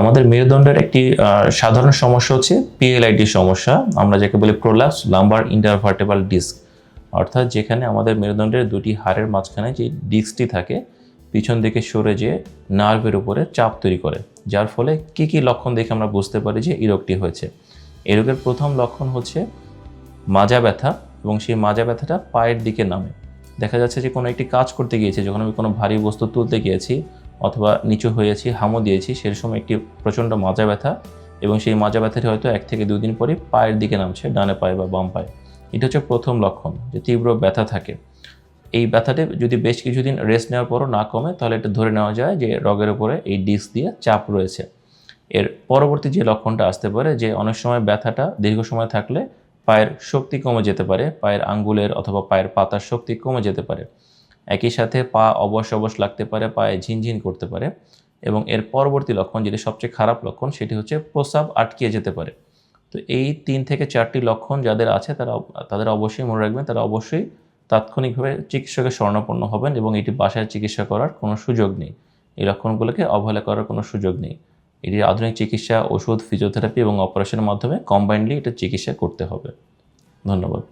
আমাদের মেরুদণ্ডের একটি সাধারণ সমস্যা হচ্ছে পিএলআইডি সমস্যা। আমরা যাকে বলি প্রোলাপস লাম্বার ইন্টারভার্টেবল ডিস্ক। অর্থাৎ যেখানে আমাদের মেরুদণ্ডের দুটি হাড়ের মাঝখানে যে ডিস্কটি থাকে, পিছন দিকে সরে যেয়ে নার্ভের উপরে চাপ তৈরি করে। যার ফলে কি কি লক্ষণ দেখে আমরা বুঝতে পারি যে এই রোগটি হয়েছে। এই রোগের প্রথম লক্ষণ হচ্ছে মাজা ব্যথা এবং সেই মাজা ব্যথাটা পায়ের দিকে নামে। দেখা যাচ্ছে যে কোনো একটি কাজ করতে গিয়েছি, যখন আমি কোনো ভারী বস্তু তুলতে গিয়েছি অথবা নিচু হয়েছি, হামও দিয়েছি সেই সময় একটি প্রচণ্ড মাজা ব্যথা এবং সেই মাজা ব্যথাটি হয়তো এক থেকে দুই দিন পরে পায়ের দিকে নামছে, ডানে পায়ে বা বাম পায়ে। এটা হচ্ছে প্রথম লক্ষণ যে তীব্র ব্যথা থাকে। এই ব্যথাটি যদি বেশ কিছুদিন রেস্ট নেওয়ার পরও না কমে, তাহলে এটা ধরে নেওয়া যায় যে রগের উপরে এই ডিস্ক দিয়ে চাপ রয়েছে। এর পরবর্তী যে লক্ষণটা আসতে পারে যে অনেক সময় ব্যথাটা দীর্ঘ সময় থাকলে পায়ের শক্তি কমে যেতে পারে, পায়ের আঙ্গুলের অথবা পায়ের পাতার শক্তি কমে যেতে পারে। একই সাথে পা অবশ অবশ লাগতে পারে, পায়ে ঝিনঝিন করতে পারে এবং এর পরবর্তী লক্ষণ যেটি সবচেয়ে খারাপ লক্ষণ সেটি হচ্ছে প্রস্রাব আটকিয়ে যেতে পারে। তো এই তিন থেকে চারটি লক্ষণ যাদের আছে তারা তাদের অবশ্যই মনে রাখবেন, তারা অবশ্যই তাৎক্ষণিকভাবে চিকিৎসকের শরণাপন্ন হবেন এবং এটি বাসায় চিকিৎসা করার কোনো সুযোগ নেই। এই লক্ষণগুলোকে অবহেলা করার কোনো সুযোগ নেই। এটি আধুনিক চিকিৎসা, ওষুধ ফিজিওথেরাপি এবং অপারেশনের মাধ্যমে কম্বাইন্ডলি এটা চিকিৎসা করতে হবে। ধন্যবাদ।